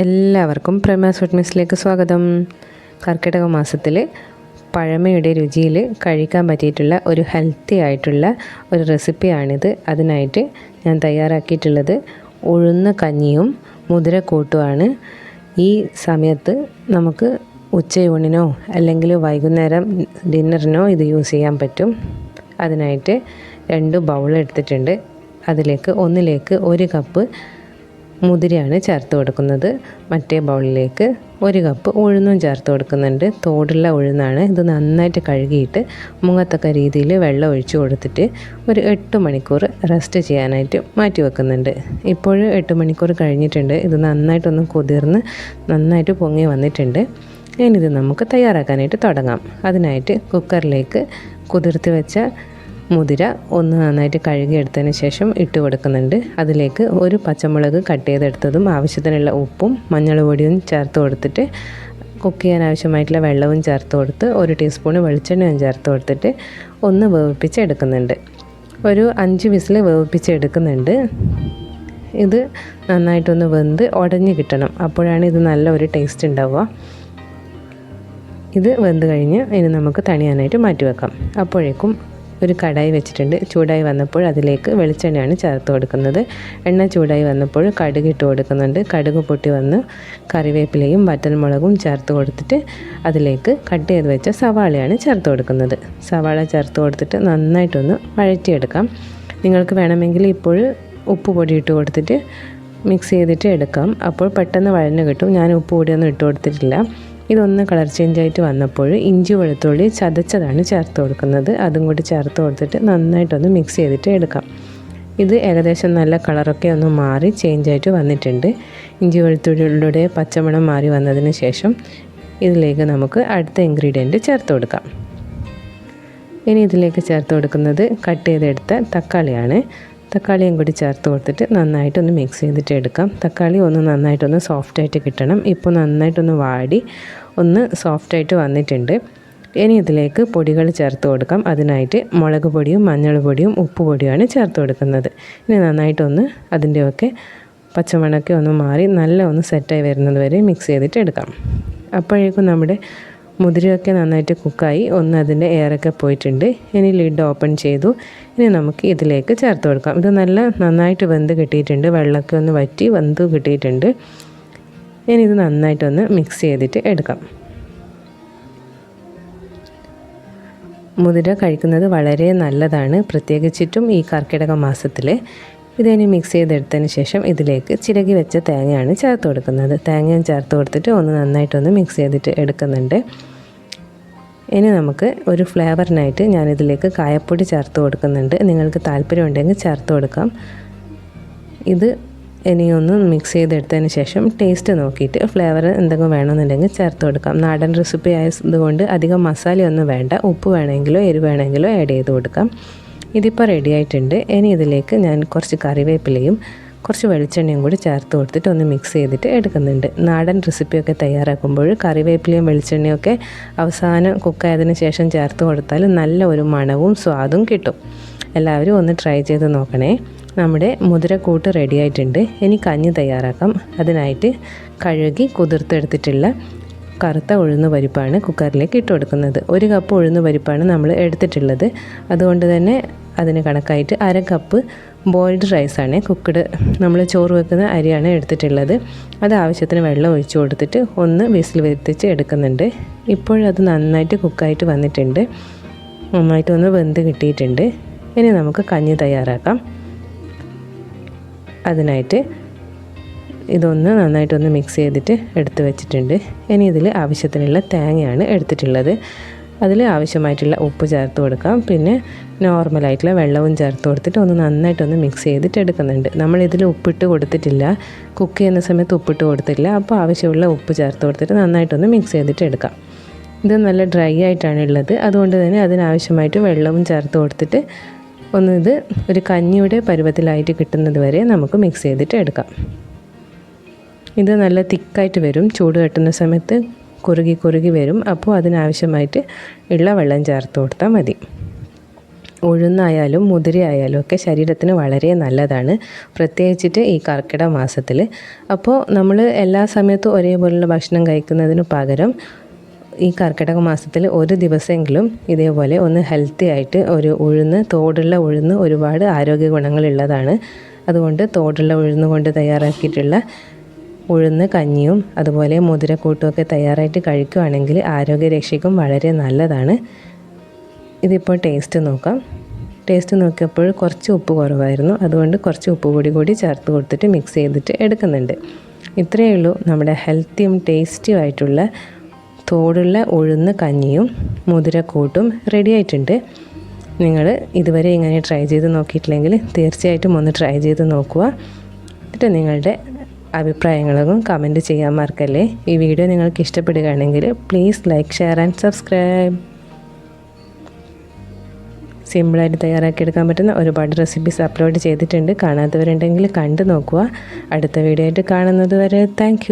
എല്ലാവർക്കും പ്രമേ ഫുഡ്മിസിലേക്ക് സ്വാഗതം. കർക്കിടക മാസത്തിൽ പഴമയുടെ രുചിയിൽ കഴിക്കാൻ പറ്റിയിട്ടുള്ള ഒരു ഹെൽത്തി ആയിട്ടുള്ള ഒരു റെസിപ്പിയാണിത് അതിനായിട്ട് ഞാൻ തയ്യാറാക്കിയിട്ടുള്ളത് ഉഴുന്ന കഞ്ഞിയും മുതിരക്കൂട്ടുമാണ്. ഈ സമയത്ത് നമുക്ക് ഉച്ചയൂണിനോ അല്ലെങ്കിൽ വൈകുന്നേരം ഡിന്നറിനോ ഇത് യൂസ് ചെയ്യാൻ പറ്റും. അതിനായിട്ട് രണ്ട് ബൗൾ എടുത്തിട്ടുണ്ട്. അതിലേക്ക് ഒന്നിലേക്ക് ഒരു കപ്പ് മുതിരയാണ് ചേർത്ത് കൊടുക്കുന്നത്. മറ്റേ ബൗളിലേക്ക് ഒരു കപ്പ് ഉഴുന്നും ചേർത്ത് കൊടുക്കുന്നുണ്ട്. തോടുള്ള ഉഴുന്നാണ്. ഇത് നന്നായിട്ട് കഴുകിയിട്ട് മുങ്ങത്തക്ക രീതിയിൽ വെള്ളം ഒഴിച്ചു കൊടുത്തിട്ട് ഒരു എട്ട് മണിക്കൂർ റെസ്റ്റ് ചെയ്യാനായിട്ട് മാറ്റി വെക്കുന്നുണ്ട്. ഇപ്പോൾ എട്ട് മണിക്കൂർ കഴിഞ്ഞിട്ടുണ്ട്. ഇത് നന്നായിട്ടൊന്ന് കുതിർന്ന് നന്നായിട്ട് പൊങ്ങി വന്നിട്ടുണ്ട്. ഇനിയിത് നമുക്ക് തയ്യാറാക്കാനായിട്ട് തുടങ്ങാം. അതിനായിട്ട് കുക്കറിലേക്ക് കുതിർത്ത് വെച്ച മുതിര ഒന്ന് നന്നായിട്ട് കഴുകിയെടുത്തതിന് ശേഷം ഇട്ട് കൊടുക്കുന്നുണ്ട്. അതിലേക്ക് ഒരു പച്ചമുളക് കട്ട് ചെയ്തെടുത്തതും ആവശ്യത്തിനുള്ള ഉപ്പും മഞ്ഞൾ പൊടിയും ചേർത്ത് കൊടുത്തിട്ട് കുക്ക് ചെയ്യാൻ ആവശ്യമായിട്ടുള്ള വെള്ളവും ചേർത്ത് കൊടുത്ത് ഒരു ടീസ്പൂൺ വെളിച്ചെണ്ണയും ചേർത്ത് കൊടുത്തിട്ട് ഒന്ന് വേവിപ്പിച്ച് എടുക്കുന്നുണ്ട്. ഒരു അഞ്ച് വിസിൽ വേവിപ്പിച്ചെടുക്കുന്നുണ്ട് ഇത് നന്നായിട്ടൊന്ന് വെന്ത് ഉടഞ്ഞ് കിട്ടണം. അപ്പോഴാണ് ഇത് നല്ല ഒരു ടേസ്റ്റ് ഉണ്ടാവുക. ഇത് വെന്ത് കഴിഞ്ഞ് ഇനി നമുക്ക് തണിയാനായിട്ട് മാറ്റി വെക്കാം. അപ്പോഴേക്കും ഒരു കടായി വെച്ചിട്ടുണ്ട്. ചൂടായി വന്നപ്പോൾ അതിലേക്ക് വെളിച്ചെണ്ണയാണ് ചേർത്ത് കൊടുക്കുന്നത്. എണ്ണ ചൂടായി വന്നപ്പോൾ കടുക് ഇട്ട് കൊടുക്കുന്നുണ്ട്. കടുക് പൊട്ടി വന്ന് കറിവേപ്പിലയും വറ്റൽമുളകും ചേർത്ത് കൊടുത്തിട്ട് അതിലേക്ക് കട്ട് ചെയ്ത് വെച്ച സവാളയാണ് ചേർത്ത് കൊടുക്കുന്നത്. സവാള ചേർത്ത് കൊടുത്തിട്ട് നന്നായിട്ടൊന്ന് വഴറ്റിയെടുക്കാം. നിങ്ങൾക്ക് വേണമെങ്കിൽ ഇപ്പോൾ ഉപ്പ് പൊടി ഇട്ട് കൊടുത്തിട്ട് മിക്സ് ചെയ്തിട്ട് എടുക്കാം. അപ്പോൾ പെട്ടെന്ന് വഴഞ്ഞ് കിട്ടും. ഞാൻ ഉപ്പ് പൊടിയൊന്നും ഇട്ട് കൊടുത്തിട്ടില്ല. ഇതൊന്ന് കളർ ചേഞ്ച് ആയിട്ട് വന്നപ്പോൾ ഇഞ്ചി വെളുത്തുള്ളി ചതച്ചതാണ് ചേർത്ത് കൊടുക്കുന്നത്. അതും കൂടി ചേർത്ത് കൊടുത്തിട്ട് നന്നായിട്ടൊന്ന് മിക്സ് ചെയ്തിട്ട് എടുക്കാം. ഇത് ഏകദേശം നല്ല കളറൊക്കെ ഒന്ന് മാറി ചേഞ്ച് ആയിട്ട് വന്നിട്ടുണ്ട്. ഇഞ്ചി വെളുത്തുള്ളിയുടെ പച്ചമണം മാറി വന്നതിന് ശേഷം ഇതിലേക്ക് നമുക്ക് അടുത്ത ഇൻഗ്രീഡിയന്റ് ചേർത്ത് കൊടുക്കാം. ഇനി ഇതിലേക്ക് ചേർത്ത് കൊടുക്കുന്നത് കട്ട് ചെയ്തെടുത്ത തക്കാളിയാണ്. തക്കാളിയും കൂടി ചേർത്ത് കൊടുത്തിട്ട് നന്നായിട്ടൊന്ന് മിക്സ് ചെയ്തിട്ട് എടുക്കാം. തക്കാളി ഒന്ന് നന്നായിട്ടൊന്ന് സോഫ്റ്റായിട്ട് കിട്ടണം. ഇപ്പോൾ നന്നായിട്ടൊന്ന് വാടി ഒന്ന് സോഫ്റ്റായിട്ട് വന്നിട്ടുണ്ട്. ഇനി ഇതിലേക്ക് പൊടികൾ ചേർത്ത് കൊടുക്കാം. അതിനായിട്ട് മുളക് പൊടിയും മഞ്ഞൾ പൊടിയും ഉപ്പ് പൊടിയുമാണ് ചേർത്ത് കൊടുക്കുന്നത്. ഇനി നന്നായിട്ടൊന്ന് അതിന്റെയൊക്കെ പച്ചമണക്കെ ഒന്ന് മാറി നല്ല ഒന്ന് സെറ്റായി വരുന്നത് വരെ മിക്സ് ചെയ്തിട്ട് എടുക്കാം. അപ്പോഴേക്കും നമ്മുടെ മുതിരയൊക്കെ നന്നായിട്ട് കുക്കായി ഒന്ന് അതിന്റെ എയറൊക്കെ പോയിട്ടുണ്ട്. ഇനി ലിഡ് ഓപ്പൺ ചെയ്തു. ഇനി നമുക്ക് ഇതിലേക്ക് ചേർത്ത് കൊടുക്കാം. ഇത് നല്ല നന്നായിട്ട് വെന്ത് കിട്ടിയിട്ടുണ്ട്. വെള്ളമൊക്കെ ഒന്ന് വറ്റി വെന്ത് കിട്ടിയിട്ടുണ്ട്. ഇനി ഇത് നന്നായിട്ടൊന്ന് മിക്സ് ചെയ്തിട്ട് എടുക്കാം. മുതിര കഴിക്കുന്നത് വളരെ നല്ലതാണ്. പ്രത്യേകിച്ചിട്ടും ഈ കർക്കിടക മാസത്തിൽ ഇതിനെ മിക്സ് ചെയ്തെടുത്തതിന് ശേഷം ഇതിലേക്ക് ചിരകി വെച്ച തേങ്ങയാണ് ചേർത്ത് കൊടുക്കുന്നത്. തേങ്ങയും ചേർത്ത് കൊടുത്തിട്ട് ഒന്ന് നന്നായിട്ടൊന്ന് മിക്സ് ചെയ്തിട്ട് എടുക്കുന്നുണ്ട്. ഇനി നമുക്ക് ഒരു ഫ്ലേവറിനായിട്ട് ഞാനിതിലേക്ക് കായപ്പൊടി ചേർത്ത് കൊടുക്കുന്നുണ്ട്. നിങ്ങൾക്ക് താല്പര്യമുണ്ടെങ്കിൽ ചേർത്ത് കൊടുക്കാം. ഇത് ഇനിയൊന്ന് മിക്സ് ചെയ്തെടുത്തതിന് ശേഷം ടേസ്റ്റ് നോക്കിയിട്ട് ഫ്ലേവർ എന്തെങ്കിലും വേണമെന്നുണ്ടെങ്കിൽ ചേർത്ത് കൊടുക്കാം. നാടൻ റെസിപ്പി ആയതുകൊണ്ട് അധികം മസാലയൊന്നും വേണ്ട. ഉപ്പ് വേണമെങ്കിലോ എരിവ് വേണമെങ്കിലോ ആഡ് ചെയ്ത് കൊടുക്കാം. ഇതിപ്പോൾ റെഡി ആയിട്ടുണ്ട്. ഇനി ഇതിലേക്ക് ഞാൻ കുറച്ച് കറിവേപ്പിലയും കുറച്ച് വെളിച്ചെണ്ണയും കൂടി ചേർത്ത് കൊടുത്തിട്ട് ഒന്ന് മിക്സ് ചെയ്തിട്ട് എടുക്കുന്നുണ്ട്. നാടൻ റെസിപ്പിയൊക്കെ തയ്യാറാക്കുമ്പോൾ കറിവേപ്പിലയും വെളിച്ചെണ്ണയും ഒക്കെ അവസാനം കുക്കായതിന് ശേഷം ചേർത്ത് കൊടുത്താൽ നല്ല ഒരു മണവും സ്വാദും കിട്ടും. എല്ലാവരും ഒന്ന് ട്രൈ ചെയ്ത് നോക്കണേ. നമ്മുടെ മുതിരക്കൂട്ട് റെഡി ആയിട്ടുണ്ട്. ഇനി കഞ്ഞി തയ്യാറാക്കാം. അതിനായിട്ട് കഴുകി കുതിർത്തെടുത്തിട്ടുള്ള കറുത്ത ഉഴുന്ന് പരിപ്പാണ് കുക്കറിലേക്ക് ഇട്ട് കൊടുക്കുന്നത്. ഒരു കപ്പ് ഉഴുന്ന് പരിപ്പാണ് നമ്മൾ എടുത്തിട്ടുള്ളത്. അതുകൊണ്ട് തന്നെ അതിന് കണക്കായിട്ട് അര കപ്പ് ബോയിൽഡ് റൈസാണ് കുക്കഡ് നമ്മൾ ചോറ് വെക്കുന്ന അരിയാണ് എടുത്തിട്ടുള്ളത്. അത് ആവശ്യത്തിന് വെള്ളം ഒഴിച്ചു കൊടുത്തിട്ട് ഒന്ന് വിസിൽ വരുത്തിച്ച് എടുക്കുന്നുണ്ട്. ഇപ്പോഴത് നന്നായിട്ട് കുക്കായിട്ട് വന്നിട്ടുണ്ട്. നന്നായിട്ടൊന്ന് വെന്ത് കിട്ടിയിട്ടുണ്ട്. ഇനി നമുക്ക് കഞ്ഞി തയ്യാറാക്കാം. അതിനായിട്ട് ഇതൊന്ന് നന്നായിട്ടൊന്ന് മിക്സ് ചെയ്തിട്ട് എടുത്ത് വെച്ചിട്ടുണ്ട്. ഇനി ഇതിൽ ആവശ്യത്തിനുള്ള തേങ്ങയാണ് എടുത്തിട്ടുള്ളത്. അതിൽ ആവശ്യമായിട്ടുള്ള ഉപ്പ് ചേർത്ത് കൊടുക്കാം. പിന്നെ നോർമലായിട്ടുള്ള വെള്ളവും ചേർത്ത് കൊടുത്തിട്ട് ഒന്ന് നന്നായിട്ടൊന്ന് മിക്സ് ചെയ്തിട്ട് എടുക്കുന്നുണ്ട്. നമ്മൾ ഇതിൽ ഉപ്പിട്ട് കൊടുത്തിട്ടില്ല. കുക്ക് ചെയ്യുന്ന സമയത്ത് ഉപ്പിട്ട് കൊടുത്തില്ല അപ്പോൾ ആവശ്യമുള്ള ഉപ്പ് ചേർത്ത് കൊടുത്തിട്ട് നന്നായിട്ടൊന്ന് മിക്സ് ചെയ്തിട്ട് എടുക്കാം. ഇത് നല്ല ഡ്രൈ ആയിട്ടാണ് ഉള്ളത്. അതുകൊണ്ട് തന്നെ അതിനാവശ്യമായിട്ട് വെള്ളവും ചേർത്ത് കൊടുത്തിട്ട് ഒന്ന് ഇത് ഒരു കഞ്ഞിയുടെ പരുവത്തിലായിട്ട് കിട്ടുന്നത് വരെ നമുക്ക് മിക്സ് ചെയ്തിട്ട് എടുക്കാം. ഇത് നല്ല തിക്കായിട്ട് വരും. ചൂട് കെട്ടുന്ന സമയത്ത് കുറുകി കുറുകി വരും. അപ്പോൾ അതിനാവശ്യമായിട്ട് ഉള്ള വെള്ളം ചേർത്ത് കൊടുത്താൽ മതി. ഉഴുന്നായാലും മുതിരയായാലും ഒക്കെ ശരീരത്തിന് വളരെ നല്ലതാണ്. പ്രത്യേകിച്ചിട്ട് ഈ കർക്കിടക മാസത്തിൽ അപ്പോൾ നമ്മൾ എല്ലാ സമയത്തും ഒരേപോലുള്ള ഭക്ഷണം കഴിക്കുന്നതിന് പകരം ഈ കർക്കിടക മാസത്തിൽ ഒരു ദിവസമെങ്കിലും ഇതേപോലെ ഒന്ന് ഹെൽത്തി ആയിട്ട് ഒരു ഉഴുന്ന് തോടുള്ള ഉഴുന്ന് ഒരുപാട് ആരോഗ്യ ഗുണങ്ങളുള്ളതാണ് അതുകൊണ്ട് തോടുള്ള ഉഴുന്ന് കൊണ്ട് തയ്യാറാക്കിയിട്ടുള്ള ഉഴുന്ന് കഞ്ഞിയും അതുപോലെ മുതിരക്കൂട്ടും ഒക്കെ തയ്യാറായിട്ട് കഴിക്കുകയാണെങ്കിൽ ആരോഗ്യരക്ഷയ്ക്കും വളരെ നല്ലതാണ്. ഇതിപ്പോൾ ടേസ്റ്റ് നോക്കാം. ടേസ്റ്റ് നോക്കിയപ്പോൾ കുറച്ച് ഉപ്പ് കുറവായിരുന്നു. അതുകൊണ്ട് കുറച്ച് ഉപ്പ് പൊടി കൂടി ചേർത്ത് കൊടുത്തിട്ട് മിക്സ് ചെയ്തിട്ട് എടുക്കുന്നുണ്ട്. ഇത്രയേ ഉള്ളൂ നമ്മുടെ ഹെൽത്തിയും ടേസ്റ്റിയും ആയിട്ടുള്ള തോടുള്ള ഉഴുന്ന് കഞ്ഞിയും മുതിരക്കൂട്ടും റെഡി ആയിട്ടുണ്ട്. നിങ്ങൾ ഇതുവരെ ഇങ്ങനെ ട്രൈ ചെയ്ത് നോക്കിയിട്ടില്ലെങ്കിൽ തീർച്ചയായിട്ടും ഒന്ന് ട്രൈ ചെയ്ത് നോക്കുക. എന്നിട്ട് നിങ്ങളുടെ അഭിപ്രായങ്ങളും കമന്റ് ചെയ്യാൻ മറക്കല്ലേ ഈ വീഡിയോ നിങ്ങൾക്ക് ഇഷ്ടപ്പെടുകയാണെങ്കിൽ please like share and subscribe സിമ്പിളായിട്ട് തയ്യാറാക്കിയെടുക്കാൻ പറ്റുന്ന ഒരുപാട് റെസിപ്പീസ് അപ്ലോഡ് ചെയ്തിട്ടുണ്ട്. കാണാത്തവരുണ്ടെങ്കിൽ കണ്ടു നോക്കുക. അടുത്ത വീഡിയോ ആയിട്ട് കാണുന്നത് വരെ താങ്ക്